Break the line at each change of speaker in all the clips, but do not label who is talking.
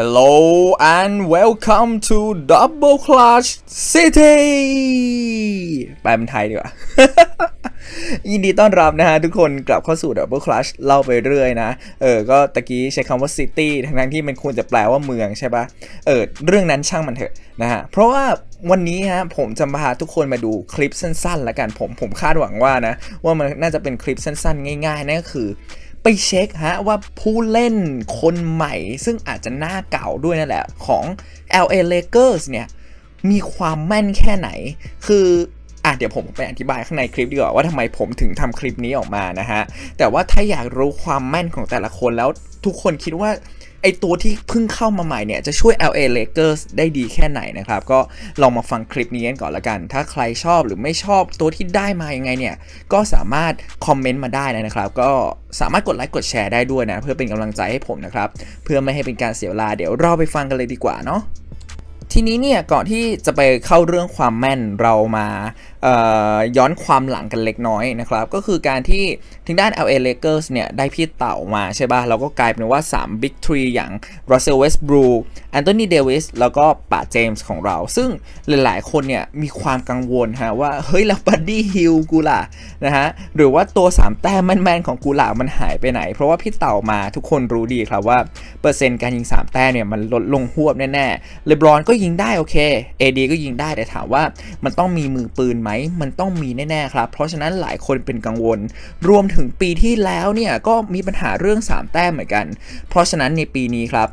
Hello and welcome to Double Clutch City แปลเป็นไทยดีกว่า ยินดีต้อนรับนะฮะทุกคนกลับเข้าสู่ Double Clutch เล่าไปเรื่อยนะ เออ ก็ตะกี้ใช้คำว่า City ทั้งๆที่มันควรจะแปลว่าเมืองใช่ปะเออ เรื่องนั้นช่างมันเถอะนะฮะ เพราะว่าวันนี้ฮะผมจะพาทุกคนมาดูคลิปสั้นๆ แล้วกันผมผมคาดหวังว่านะ ว่ามันน่าจะเป็นคลิปสั้นๆ ง่ายๆนั่นก็คือ ไปเช็คฮะว่าผู้เล่นคนใหม่ ซึ่งอาจจะหน้าเก่าด้วยนั่นแหละ ของ LA Lakers เนี่ยมีความแม่นแค่ไหน คือ อะเดี๋ยวผมไปอธิบายข้างในคลิปดีกว่าว่าทำไมผมถึงทำคลิปนี้ออกมานะฮะ แต่ว่าถ้าอยากรู้ความแม่นของแต่ละคนแล้วทุกคนคิดว่าไอตัวที่เพิ่งเข้ามาใหม่เนี่ยจะช่วย LA Lakers ได้ดีแค่ไหนนะครับ ก็ลองมาฟังคลิปนี้กันก่อนละกัน ถ้าใครชอบหรือไม่ชอบตัวที่ได้มายังไงเนี่ยก็สามารถคอมเมนต์มาได้นะครับ ก็สามารถกดไลค์กดแชร์ได้ด้วยนะ เพื่อเป็นกำลังใจให้ผมนะครับ เพื่อไม่ให้เป็นการเสียเวลาเดี๋ยวเราไปฟังกันเลยดีกว่าเนาะทีนี้เนี่ยก่อนที่จะไปเข้าเรื่องความแม่นเรามา ย้อนความหลังกันเล็กน้อยนะครับ ก็คือการที่ทางด้าน LA Lakers เนี่ย ได้พี่เต่ามาใช่ป่ะเราก็กลายเป็นว่า 3 Big 3 อย่าง Russell Westbrook Anthony Davis แล้วก็ป่าเจมส์ของเรา ซึ่งหลาย ๆ คนเนี่ย มีความกังวลฮะว่า เฮ้ย แล้วบัดดี้ฮิลกูล่ะนะฮะ หรือว่าตัว 3 แต้มแมนๆ ของกูล่ะมันหายไปไหน เพราะว่าพี่เต่ามาทุกคนรู้ดีครับว่า เปอร์เซ็นต์การยิง 3 แต้มเนี่ยมันลดลงหวบแน่ๆเลบรอนก็ยิงได้โอเค AD ก็ยิงได้แต่ถามว่ามันต้องมีมือปืนไหมมันต้องมีแน่ๆครับ เพราะฉะนั้นหลายคนเป็นกังวล รวมถึงปีที่แล้วเนี่ยก็มีปัญหาเรื่อง 3 แต้มเหมือนกัน เพราะฉะนั้นในปีนี้ครับ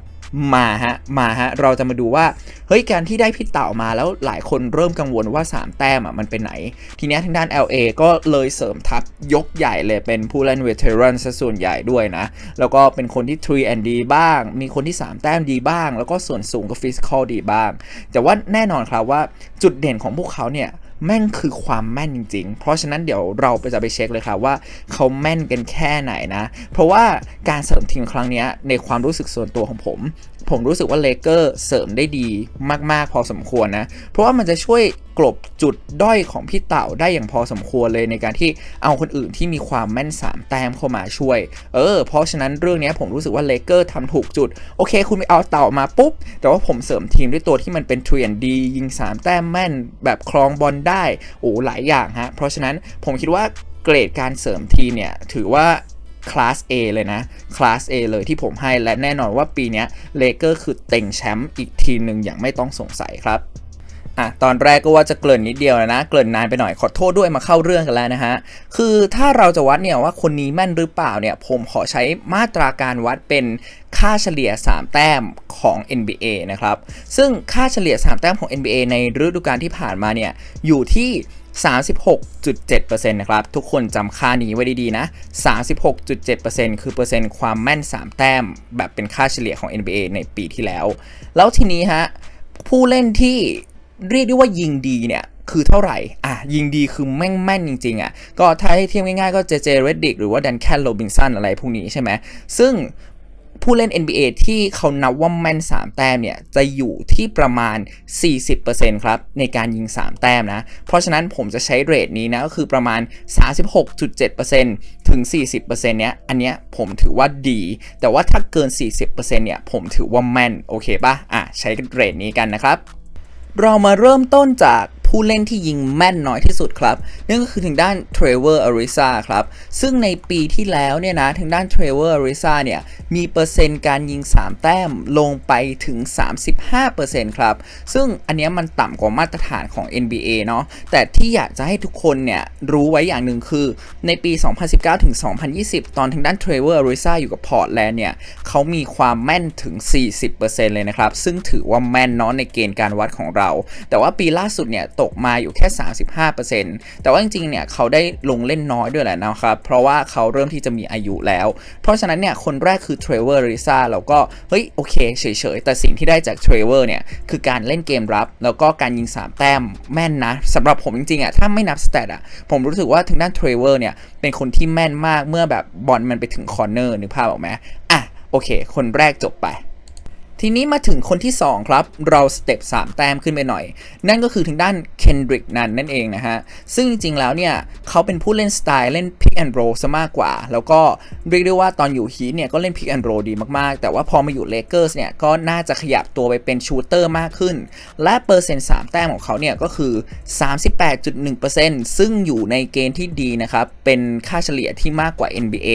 มาฮะ มาฮะ เราจะมาดูว่า เฮ้ย การที่ได้พี่เต่ามาแล้วหลายคนเริ่มกังวลว่า 3 แต้มอะมันเป็นไหน ทีนี้ทางด้าน LA ก็เลยเสริมทัพยกใหญ่เลยเป็นผู้เล่นเวเทรันซะส่วนใหญ่ด้วยนะ แล้วก็เป็นคนที่ 3 and D บ้าง มีคนที่ 3 แต้มดีบ้าง แล้วก็ส่วนสูงกับฟิสิกอลดีบ้าง แต่ว่าแน่นอนครับว่าจุดเด่นของพวกเขาเนี่ย แม่นคือความแม่นจริง ๆ เพราะฉะนั้นเดี๋ยวเราไปจะไปเช็คเลยครับว่าเขาแม่นกันแค่ไหนนะ เพราะว่าการเสริมทีมครั้งนี้ในความรู้สึกส่วนตัวของผม ผมรู้สึกว่าเลเกอร์เสริมได้ดีมากๆ พอสมควรนะ เพราะว่ามันจะช่วยกลบจุดด้อยของพี่เต่าได้อย่างพอสมควรเลยในการที่เอาคนอื่นที่มีความแม่น 3 แต้มเข้ามาช่วย เออ เพราะฉะนั้นเรื่องนี้ผมรู้สึกว่าเลเกอร์ทำถูกจุด โอเค คุณไปเอาเต่ามาปุ๊บ แต่ว่าผมเสริมทีมด้วยตัวที่มันเป็น3 and D ยิง 3 แต้มแม่น แบบคลองบอลได้ โอ้หลายอย่างฮะ เพราะฉะนั้นผมคิดว่าเกรดการเสริมทีมเนี่ยถือว่าคลาส A เลยนะ คลาส A เลยที่ผมให้และแน่นอนว่าปีนี้เลเกอร์คือเต็งแชมป์อีกทีหนึ่งอย่างไม่ต้องสงสัยครับ อะตอนแรกก็ว่าจะเกริ่นนิดเดียวนะ เกริ่นนานไปหน่อยขอโทษด้วยมาเข้าเรื่องกันแล้วนะฮะ คือถ้าเราจะวัดเนี่ยว่าคนนี้แม่นหรือเปล่าเนี่ย ผมขอใช้มาตราการวัดเป็นค่าเฉลี่ย 3 แต้มของ NBA นะครับ ซึ่งค่าเฉลี่ย 3 แต้มของ NBA ในฤดูกาลที่ผ่านมาเนี่ยอยู่ที่36.7%นะครับ ทุกคนจำค่านี้ไว้ดี ๆ นะ 36.7%คือเปอร์เซ็นต์ความแม่น 3 แต้ม แบบเป็นค่าเฉลี่ยของ NBA ในปีที่แล้ว แล้วทีนี้ฮะ ผู้เล่นที่ เรียกได้ว่ายิงดีเนี่ยคือเท่าไหร่ อะ ยิงดีคือแม่งแม่นจริง ๆ อะ ก็ถ้าให้เทียบง่ายๆ ก็เจเจเรดดิกหรือว่าแดนแคนโรบินสันอะไรพวกนี้ใช่ไหม ซึ่งผู้เล่น NBA ที่เขานับว่าแม่น 3 แต้มเนี่ย จะอยู่ที่ประมาณ 40%ครับ ในการยิง 3 แต้มนะ เพราะฉะนั้นผมจะใช้เรทนี้นะ ก็คือประมาณ 36.7%ถึง 40%เนี้ยอันเนี้ยผมถือว่าดี แต่ว่าถ้าเกิน 40%เนี่ยผมถือว่าแม่น โอเคป่ะ อะ ใช้เรทนี้กันนะครับ เรามาเริ่มต้นจาก ผู้เล่นที่ยิงแม่นน้อยที่สุดครับนั่นก็คือทางด้านเทรเวอร์อาริซาครับซึ่งในปีที่แล้วเนี่ยนะทางด้านเทรเวอร์อาริซาเนี่ยมีเปอร์เซ็นต์การยิง 3 แต้มลงไปถึง 35%ครับซึ่งอันเนี้ยมันต่ำกว่ามาตรฐานของ NBA เนาะแต่ที่อยากจะให้ทุกคนเนี่ยรู้ไว้อย่างหนึ่งคือในปี 2019ถึง2020 ตอนทางด้านเทรเวอร์อาริซาอยู่กับพอร์ตแลนด์เนี่ยเขามีความแม่นถึง 40%เลยนะครับซึ่งถือว่าแม่นเนาะในเกณฑ์การวัดของเรา แต่ว่าปีล่าสุดเนี่ยตกมาอยู่แค่ 35%แต่ว่าจริงๆ เนี่ยเขาได้ลงเล่นน้อยด้วยแหละนะครับ เพราะว่าเขาเริ่มที่จะมีอายุแล้ว เพราะฉะนั้นเนี่ยคนแรกคือเทรเวอร์ริซาเราก็ เฮ้ย โอเคเฉยๆ แต่สิ่งที่ได้จากเทรเวอร์เนี่ยคือการเล่นเกมรับ แล้วก็การยิง 3 แต้มแม่นนะสำหรับผมจริงๆอะถ้าไม่นับสเตตอะผมรู้สึกว่าทางด้านเทรเวอร์เนี่ยเป็นคนที่แม่นมากเมื่อแบบบอลมันไปถึงคอร์เนอร์นึกภาพออกไหมอะโอเค คนแรกจบไป ทีนี้มาถึงคนที่ 2 ครับ เราสเต็ป3แต้มขึ้นไปหน่อย นั่นก็คือทางด้านเคนดริกนันนั่นเองนะฮะ ซึ่งจริงๆแล้วเนี่ยเขาเป็นผู้เล่นสไตล์เล่น Pick and Roll ซะมากกว่า แล้วก็เรียกได้ว่าตอนอยู่ฮีทเนี่ยก็เล่น Pick and Roll ดีมากๆ แต่ว่าพอมาอยู่เลเกอร์สเนี่ยก็น่าจะขยับตัวไปเป็นชูเตอร์มากขึ้น และเปอร์เซ็นต์3แต้มของเขาเนี่ยก็คือ 38.1%ซึ่งอยู่ในเกณฑ์ที่ดีนะครับ เป็นค่าเฉลี่ยที่มากกว่า NBA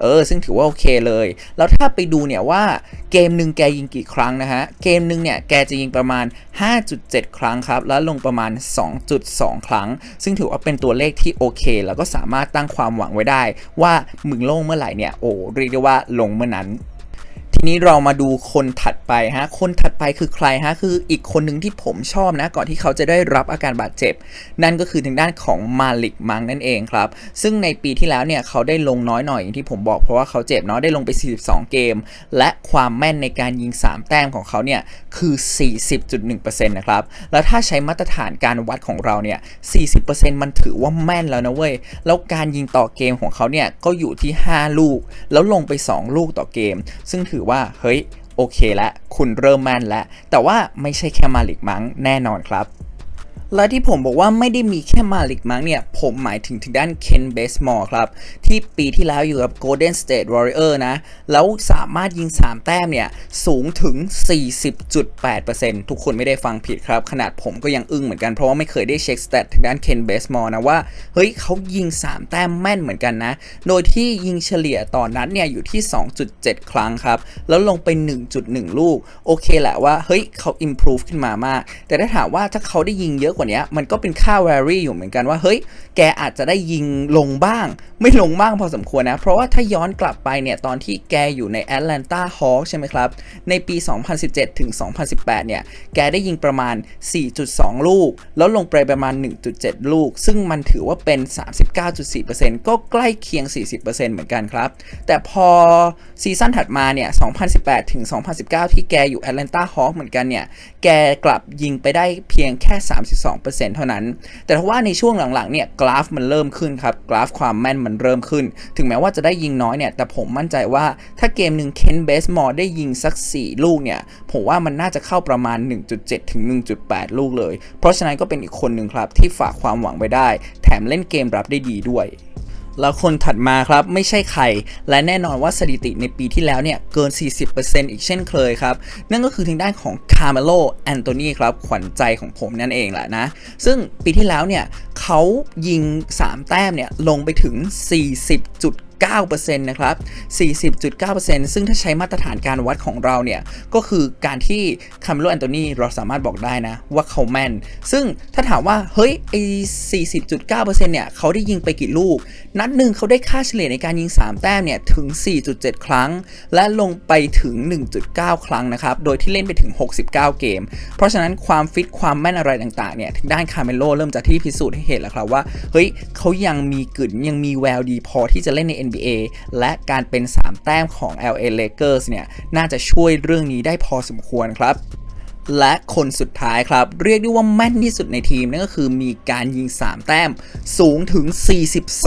เออซึ่งถือว่าโอเคเลย แล้วถ้าไปดูเนี่ยว่าเกมหนึ่งแกยิงกี่ครั้งนะฮะ เกมหนึ่งเนี่ยแกจะยิงประมาณ 5.7 ครั้งครับ แล้วลงประมาณ 2.2 ครั้ง ซึ่งถือว่าเป็นตัวเลขที่โอเค แล้วก็สามารถตั้งความหวังไว้ได้ ว่ามึงโล่งเมื่อไหร่เนี่ย โอ้เรียกได้ว่าลงเมื่อนั้น นี้เรามาดูคนถัดไปฮะ คนถัดไปคือใครฮะ คืออีกคนหนึ่งที่ผมชอบนะ ก่อนที่เขาจะได้รับอาการบาดเจ็บ นั่นก็คือทางด้านของมาลิกมังนั่นเองครับ ซึ่งในปีที่แล้วเนี่ยเขาได้ลงน้อยหน่อยอย่างที่ผมบอกเพราะว่าเขาเจ็บเนาะได้ลงไป 42 เกม และความแม่นในการยิง 3 แต้มของเขาเนี่ยคือ 40.1%นะครับ แล้วถ้าใช้มาตรฐานการวัดของเราเนี่ย 40%มันถือว่าแม่นแล้วนะเว้ย แล้วการยิงต่อเกมของเขาเนี่ยก็อยู่ที่ 5 ลูก แล้วลงไป 2 ลูกต่อเกม ซึ่งถือว่าว่าเฮ้ยโอเคแล้วคุณเริ่มแม่นแล้วแต่ว่าไม่ใช่แค่มาลิกมั้งแน่นอนครับ และที่ผมบอกว่าไม่ได้มีแค่มาลิกมังเนี่ย ผมหมายถึงทางด้านเคนเบสมอร์ครับ ที่ปีที่แล้วอยู่กับ Golden State Warrior นะ แล้วสามารถยิง 3 แต้มเนี่ย สูงถึง 40.8%ทุกคนไม่ได้ฟังผิดครับ ขนาดผมก็ยังอึ้งเหมือนกัน เพราะว่าไม่เคยได้เช็คสเตตทางด้านเคนเบสมอร์นะว่า เฮ้ยเขายิง 3 แต้มแม่นเหมือนกันนะ โดยที่ยิงเฉลี่ยต่อนนัดเนี่ยอยู่ที่ 2.7 ครั้งครับ แล้วลงไป 1.1 ลูก โอเคแหละว่าเฮ้ยเขา improve ขึ้นมามาก แต่ถ้าถามว่าถ้าเขาได้ยิงเยอะกว่านี้มันก็เป็นค่า vary อยู่เหมือนกันว่าเฮ้ยแกอาจจะได้ยิงลงบ้าง ไม่ลงบ้างพอสมควรนะ เพราะว่าถ้าย้อนกลับไปเนี่ยตอนที่แกอยู่ใน Atlanta Hawks ใช่ไหมครับ ในปี 2017 ถึง 2018 เนี่ย แกได้ยิงประมาณ 4.2 ลูก แล้วลงไปประมาณ 1.7 ลูก ซึ่งมันถือว่าเป็น 39.4%ก็ใกล้เคียง 40%เหมือนกันครับ แต่พอซีซั่นถัดมาเนี่ย 2018 ถึง 2019 ที่แกอยู่ Atlanta Hawks เหมือนกันเนี่ย แกกลับยิงไปได้เพียงแค่ 32เท่านั้น แต่ถ้าว่าในช่วงหลังๆเนี่ยกราฟมันเริ่มขึ้นครับกราฟความแม่นมันเริ่มขึ้น ถึงแม้ว่าจะได้ยิงน้อยเนี่ยแต่ผมมั่นใจว่าถ้าเกมหนึ่งเคนเบสมอร์ได้ยิงสัก 4 ลูกเนี่ยผมว่ามันน่าจะเข้าประมาณ 1.7 ถึง 1.8 ลูกเลย เพราะฉะนั้นก็เป็นอีกคนหนึ่งครับที่ฝากความหวังไว้ได้ แถมเล่นเกมรับได้ดีด้วย แล้วคนถัดมาครับไม่ใช่ใคร และแน่นอนว่าสถิติในปีที่แล้วเนี่ย เกิน 40%อีกเช่นเคยครับ นั่นก็คือทางด้านของคาร์เมโลแอนโตนีครับ ขวัญใจของผมนั่นเองแหละนะ ซึ่งปีที่แล้วเนี่ยเขายิง 3 แต้มเนี่ย ลงไปถึง 40. 9%นะครับ40.9%ซึ่งถ้าใช้มาตรฐานการวัดของเราเนี่ย ก็คือการที่คาร์โลแอนโตนีเราสามารถบอกได้นะว่าเขาแม่น ซึ่งถ้าถามว่า เฮ้ยไอ้40.9%เนี่ย เขาได้ยิงไปกี่ลูก นัดหนึ่งเขาได้ค่าเฉลี่ยในการยิง 3 แต้มเนี่ย ถึง 4.7 ครั้ง และลงไปถึง 1.9 ครั้งนะครับ โดยที่เล่นไปถึง 69 เกม เพราะฉะนั้นความฟิตความแม่นอะไรต่างๆเนี่ยทางด้านคาร์เมโลเริ่มจากที่พิสูจน์ให้เห็นแล้วครับว่าเฮ้ยเขายังมีกึ่นยังมีแววดีพอที่จะเล่นใน NBA และการเป็น 3 แต้มของ LA Lakers เนี่ยน่าจะช่วยเรื่องนี้ได้พอสมควรครับและคนสุดท้ายครับ เรียกได้ว่าแม่นที่สุดในทีม นั่นก็คือมีการยิง 3 แต้มสูงถึง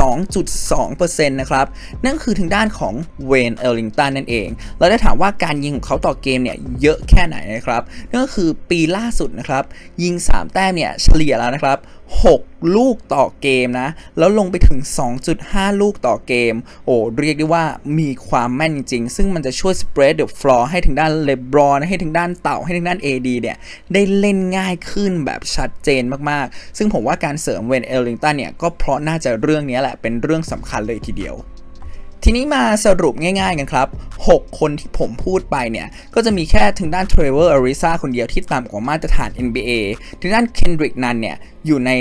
42.2%นะครับ นั่นก็คือทางด้านของเวนเอลลิงตันนั่นเอง เราได้ถามว่าการยิงของเขาต่อเกมเนี่ยเยอะแค่ไหนนะครับ นั่นก็คือปีล่าสุดนะครับ ยิง 3 แต้มเนี่ยเฉลี่ยแล้วนะครับ 6 ลูกต่อเกมนะ แล้วลงไปถึง 2.5 ลูกต่อเกม โอ้เรียกได้ว่ามีความแม่นจริง ซึ่งมันจะช่วย spread the floor ให้ถึงด้านเลบรอนให้ถึงด้านเต่าให้ถึงด้าน AD เนี่ย ได้เล่นง่ายขึ้นแบบชัดเจนมากๆ ซึ่งผมว่าการเสริมเวนเอลลิงตันเนี่ย ก็เพราะน่าจะเรื่องนี้แหละเป็นเรื่องสำคัญเลยทีเดียวทีนี้มาสรุปง่ายๆกันครับ6 คนที่ผมพูดไปเนี่ย ก็จะมีแค่ทางด้านเทรเวอร์อาริซาคนเดียวที่ต่ำกว่ามาตรฐาน NBA ทางด้านเคนดริกนันเนี่ย อยู่ใน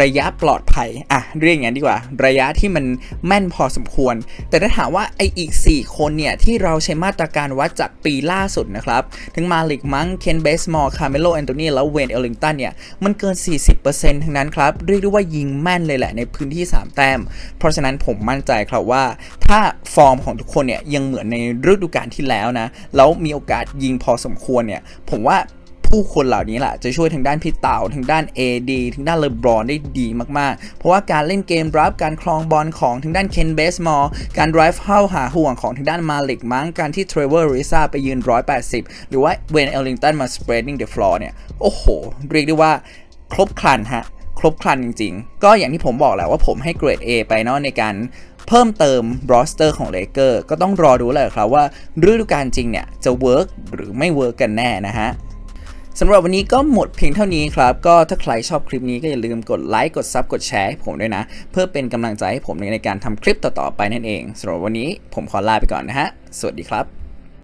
ระยะปลอดภัย อะ เรียกอย่างนั้ดีกว่า ระยะที่มันแม่นพอสมควร แต่ถ้าถามว่าไออีก 4 คนเนี่ย ที่เราใช้มาตรการวัดจากปีล่าสุดนะครับทั้งมาลิกมังเคนเบสมอร์คาร์เมโลแอนโทนีแล้วเวนเอลลิงตันเนี่ย มันเกิน 40%ทั้งนั้นครับ เรียกได้ว่ายิงแม่นเลยแหละในพื้นที่ 3 แต้ม เพราะฉะนั้นผมมั่นใจครับว่า ถ้าฟอร์มของทุกคนเนี่ยยังเหมือนในฤดูกาลที่แล้วนะ แล้วมีโอกาสยิงพอสมควรเนี่ย ผมว่าผู้คนเหล่านี้แหละจะช่วยทางด้านพี่เต่าทางด้าน AD ทางด้านเลบรอนได้ดีมากๆ เพราะว่าการเล่นเกมรับการครองบอลของทางด้านเคนเบสมอลการ drive เข้าหาห่วงของทางด้านมาลิกมั้งการที่เทรเวอร์ริซาไปยืน 180 หรือว่าเวนเอลลิงตันมา spreading the floor เนี่ย โอ้โห เรียกได้ว่าครบครันฮะ ครบครันจริง ๆ ก็อย่างที่ผมบอกแหละว่าผมให้เกรด A ไปเนาะในการ เพิ่มเติมบรอสเตอร์ของเลเกอร์ก็ต้องรอดูเลยครับว่าฤดูกาลจริงเนี่ยจะเวิร์กหรือไม่เวิร์กกันแน่นะฮะสำหรับวันนี้ก็หมดเพียงเท่านี้ครับ ก็ถ้าใครชอบคลิปนี้ก็อย่าลืมกดไลค์กดซับกดแชร์ให้ผมด้วยนะ เพื่อเป็นกำลังใจให้ผมในการทำคลิปต่อๆไปนั่นเองสำหรับวันนี้ผมขอลาไปก่อนนะฮะ สวัสดีครับ